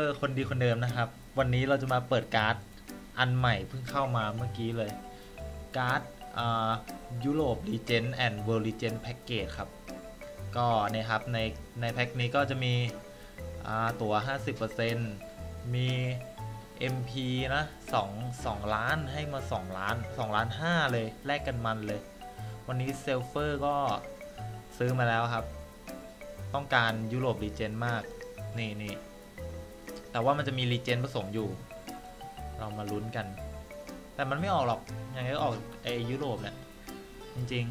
อร์คนดีคนเดิมนะครับ วันนี้เราจะมาเปิดการ์ดอันใหม่เพิ่งเข้ามาเมื่อกี้เลย การ์ดยุโรปรีเจนแอนด์เวิลด์รีเจนแพ็กเกจครับ ก็เนี่ยครับในในแพ็กนี้ก็จะมีอ่าตั๋ว 50%มี MP นะ2 2ล้านให้มา 2 ล้าน 2 ล้าน 5 เลย แลกกันมันเลย วันนี้เซลเฟอร์ก็ซื้อมาแล้วครับ ต้องการยุโรปรีเจนมาก นี่นี่ แต่ว่ามันจะมีรีเจนผสมอยู่ เรามาลุ้นกัน แต่มันไม่ออกหรอก ยังไงก็ออกไอยุโรปเนี่ยจริง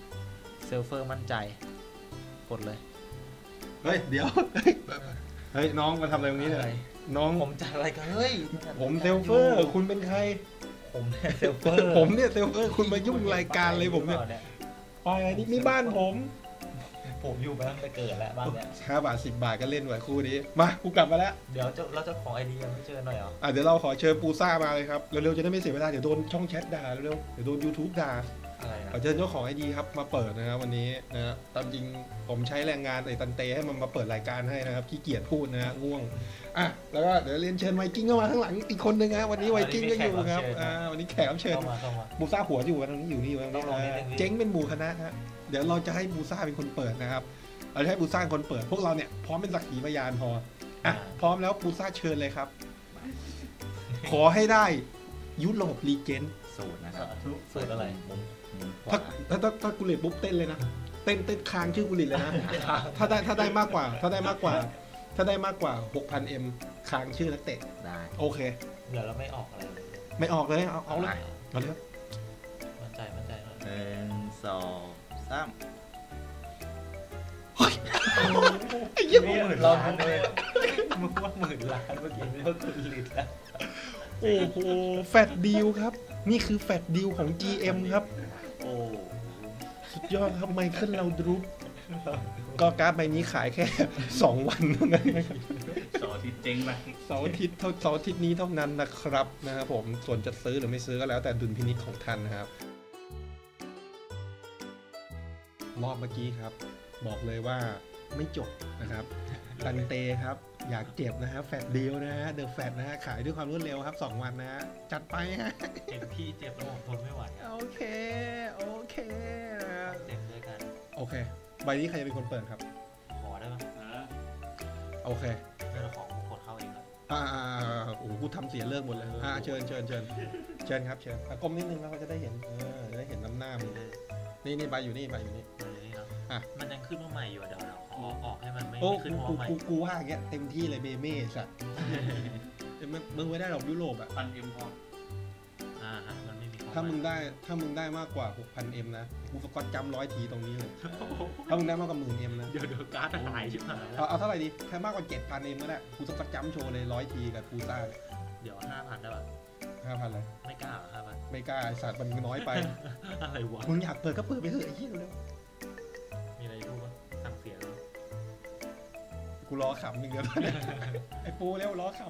ๆ เซลเฟอร์มั่นใจ กดเลย เฮ้ย เดี๋ยว เฮ้ยเฮ้ยน้องมาทำอะไรตรงนี้เนี่ยอะไรน้องผมจัดอะไรกันเฮ้ยผมเซลเฟอร์ คุณเป็นใคร ผมเนี่ยเซลเฟอร์ผมเนี่ยเซลเฟอร์ คุณมายุ่งรายการเลยผมเนี่ยไปนี่นี่บ้านผม ผมอยู่มาตั้งแต่เกิดแล้วบ้านเนี่ยห้าบาทสิบบาทก็เล่นไว้คู่นี้ มากูกลับมาแล้ว เดี๋ยวเจ้าเราเจ้าของไอเดียไม่เจอหน่อยเหรออะเดี๋ยวเราขอเชิญปูซ่ามาเลยครับ เร็วๆจะได้ไม่เสียเวลา เดี๋ยวโดนช่องแชทด่าเร็วๆเดี๋ยวโดน YouTube ด่าอะไรนะขอเชิญเจ้าของไอดีครับมาเปิดนะครับวันนี้นะฮะตามจริงผมใช้แรงงานไอ้ตันเตให้มันมาเปิดรายการให้นะครับขี้เกียจพูดนะฮะง่วงอะแล้วก็เดี๋ยวเรียนเชิญไวกิ้งเข้ามาข้างหลังอีกคนนึงนะวันนี้ไวกิ้งก็อยู่ครับอ่าวันนี้แขกรับเชิญเข้ามาเข้ามาบูซ่าหัวอยู่ตรงนี้อยู่นี่อยู่ตรงต้นี้องลองนิดนึงพี่เจ๊งเป็นหมู่คณะฮะ เดี๋ยวเราจะให้บูซ่าเป็นคนเปิดนะครับ เราจะให้บูซ่าเป็นคนเปิด พวกเราเนี่ยพร้อมเป็นสักขีพยานพออะพร้อมแล้วบูซ่าเชิญเลยครับ ขอให้ได้ยุโรปลีเจนสูตรนะคสารับธุสูตรอะไรหมุนหมุนขถ้าวาถ้าถ้าถ้ากุหลิตปุ๊บเต้นเลยนะเต้นเต้นค้างชื่อกุหลิตเลยนะถ้าได้ถ้าได้มากกว่า ถ้าได้มากกว่า ถ้าได้มากกว่า 6,000 m ค้างชื่อนักเตะได้โอเคเดี๋ยวเราไม่ออกอะไรเลยไม่ออกเลยเอาเอาเลยได้เอาเลยมั่นใจมั่นใจหน่อยหนึ่งสอง สามไอ้เหี้ยหมื่นล้านเลยมึงว่าหมื่นล้านเมื่อกี้ไม่ว่าคุณลิตรแล้วโอ้โหแฟดดีลครับ นี่คือแฟดดีลของ GM ครับ โอ้สุดยอดครับไมเคิลเราดรูปก็การ์ดใบนี้ขายแค่ 2 วันเท่านั้นนะครับสองที่เจ๊งไปเสาร์อาทิตย์เท่าเสาร์อาทิตย์นี้เท่านั้นนะครับนะครับผมส่วนจะซื้อหรือไม่ซื้อก็แล้วแต่ดุลพินิจของท่านนะครับ รอบเมื่อกี้ครับ บอกเลยว่าไม่จบนะครับ ตันเตครับ อยากเจ็บนะฮะแฟดเดียวนะฮะเดอะแฟดนะฮะขายด้วยความรวดเร็วครับ 2 วันนะฮะจัดไปฮะเห็นพี่เจ็บแล้วผมทนไม่ไหวอะโอเคโอเคนะฮะเจ็บด้วยกันโอเค ใบนี้ใครจะเป็นคนเปิดครับขอได้ไหมโอเคเรื่องของกดเข้าเองเลยอ่าอ่าอ่าโอ้โหกูทำเสียเลิกหมดเลยอ่าเชิญเชิญเชิญเชิญครับเชิญอะก้มนิดนึงแล้วเขาจะได้เห็นเออจะได้เห็นน้ำหน้ามึงนี่นี่ใบอยู่นี่ใบอยู่นี่ มันยังขึ้นว่าใหม่อยู่อะเดี๋ยวเราขอออกให้มันไม่โอ้ไม่ขึ้นกูว่ากูใหม่กูกูว่าอย่างเงี้ยเต็มที่เลยเบเม่สัตว์เอ้ยมึงมึงไม่ได้หรอกยุโรปอะพันเอ็มพออ่าฮะมันไม่มีควถ้ามึงได้ถ้ามึงได้มากกว่า 6,000 m นะกูสกอตจำร้อยทีตรงนี้เลยถ้ามึงได้มากกว่าหมื่น m นะเดี๋ยวเดี๋ยวการ์ดหายชิบหายแล้เอาวเอาเท่าไหร่ดีถ้ามากกว่า 7,000 m ก็ได้กูสกอตจำโชว์เลยร้อยทีกับกูซ่าเดี๋ยวห้าพันได้ป่ะห้าพันเลยไม่กล้าเหรอห้าพันไม่กล้าไอ้สัตว์มันน้อยไป อะไรวะมึงอยากเปิดก็เปิดไปเถอะไอ้เหี้ยเร็ว กูรอขำอย่างเดียวไอ้ปูเร็วรอข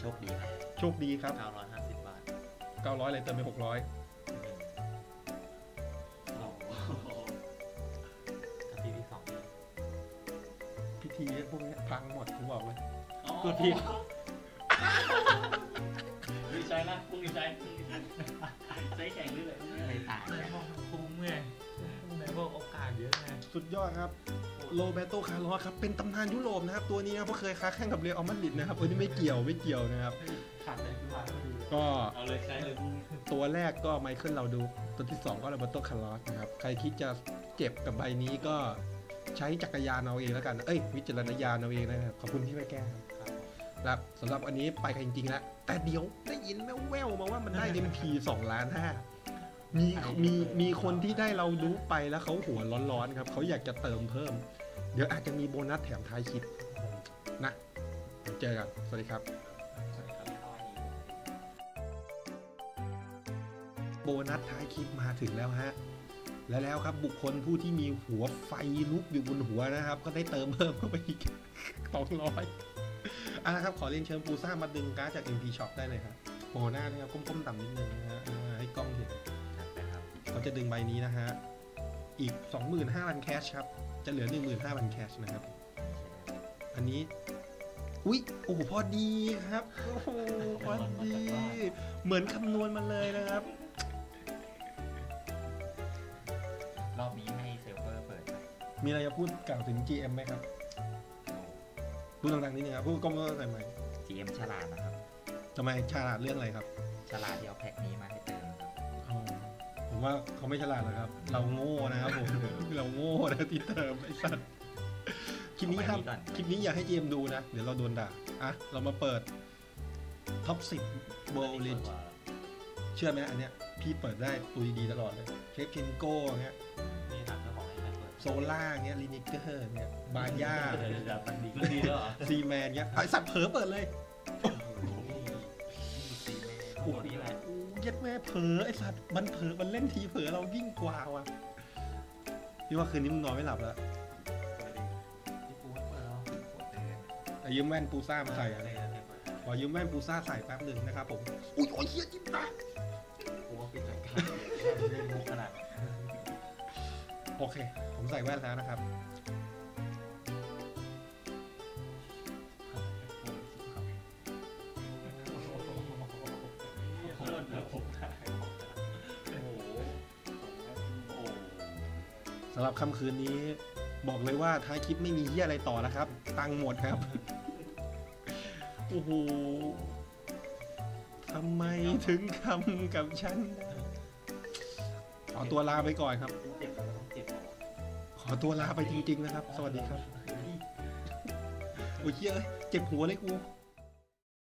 โชคดีครับำโชคดีครับเก้าร้อยห้าสิบบาท900เลยเติมไป600โอ้โหกะทิที่สองนี่พิธีพวกเนี้ยพังหมดกูบอกเลยกดผิดดีใจนะพรุ่งนี้ใจใจแข็งเลยไม่ต่างไหนบอกคุ้มไงไหนบอกโอกาสเยอะไงสุดยอดครับ โรเบโตคาร์ลอสครับ เป็นตำนานยุโรปนะครับ ตัวนี้นะเพราะเคยค้าแข่งกับเรอัลมาดริดนะครับตัวนี้ไม่เกี่ยวไม่เกี่ยวนะครับ ขาดเลยคือว่าก็คือก็เอาเลยใช้เลยพรุ่งนี้ตัวแรกก็ไมเคิลเราดู ตัวที่ 2 ก็โรเบโตคาร์ลอสนะครับ ใครคิดจะเจ็บกับใบนี้ก็ใช้จักรยานเอาเองแล้วกัน เอ้ย วิจารณญาณเอาเองนะครับ ขอบคุณที่ไม่แก้ครับครับครับสำหรับอันนี้ไปกันจริงๆแล้วแต่เดี๋ยวได้ยินแว่วๆมาว่ามันได้ MP 2ล้านห้า มีมีมีคนที่ได้เราดูไปแล้วเขาหัวร้อนๆครับเขาอยากจะเติมเพิ่ม เดี๋ยวอาจจะมีโบนัสแถมท้ายคลิปนะเจอกัน สวัสดีครับ โบนัสท้ายคลิปมาถึงแล้วฮะ และแล้วครับบุคคลผู้ที่มีหัวไฟลุกอยู่บนหัวนะครับ ก็ได้เติมเพิ่มเข้าไปอีกสองร้อยอะนะครับ ขอเรียนเชิญปูซ่ามาดึงการ์ดจาก MP Shop ได้เลยครับโผล่หน้านะครับก้มๆต่ำนิดนึงนะฮะให้กล้องเห็น จะดึงใบนี้นะฮะ อีก 25,000แคชครับ จะเหลือ 15,000แคชนะครับ อันนี้ อุ๊ย โอ้โห พอดีครับ โอ้โห พอดี เหมือนคำนวณมาเลยนะครับ รอบนี้ให้เซิร์ฟเวอร์เปิดไหมมีอะไรจะพูดกล่าวถึง GM ไหมครับ พูดต่างๆนิดนึงครับ พูดก้มๆใส่ไหมค์จีเอ็มฉลาดนะครับ ทำไมฉลาดเรื่องอะไรครับ ฉลาดที่เอาแพ็คนี้มาให้เติมครับอ๋อผม ว่าเขาไม่ฉลาดหรอกครับ เราโง่นะครับผมเราโง่นะที่เติมไอ้สัตว์คลิปนี้ครับเอาไปก่อนคลิปนี้อยากให้ GM ดูนะ เดี๋ยวเราโดนด่าอะเรามาเปิดท็อปสิบโบลินเชื่อไหมอันเนี้ยพี่เปิดได้ตัวดีๆตลอดเลยเชฟเชนโก้เงี้ยนี่ถามเจ้าของไอ้แม่เปิดโซล่าเงี้ยลินิเกอร์เงี้ยบาย่าเดี๋ยวเดี๋ยวมันดีมันดีแล้วเหรอซีแมนเงี้ยไอสัตว์เผลอเปิดเลย เย็ดแม่เผลอไอสัตว์มันเผลอมันเล่นทีเผลอเรายิ่งกว่าว่ะพี่ว่าคืนนี้มึงนอนไม่หลับแล้วที่กูเปิดแล้วแต่ยืมแว่นปูซ่ามาใส่อะอะไรอะไรเปิดขอยืมแว่นปูซ่าใส่แป๊บหนึ่งนะครับผมอุ้ยโอ้ยเฮียจิ้มตากูว่าปิดรายการเล่นมุกขนาดโอเค ผมใส่แว่นแล้วนะครับ สำหรับค่ำคืนนี้บอกเลยว่าท้ายคลิปไม่มีเฮียอะไรต่อแล้วครับ ตังค์หมดครับ โอ้โหทำไมถึงทำกับฉันขอตัวลาไปก่อนครับ ขอตัวลาไปจริง ๆ นะครับ สวัสดีครับ โอ้ยเจ็บหัวเลยกู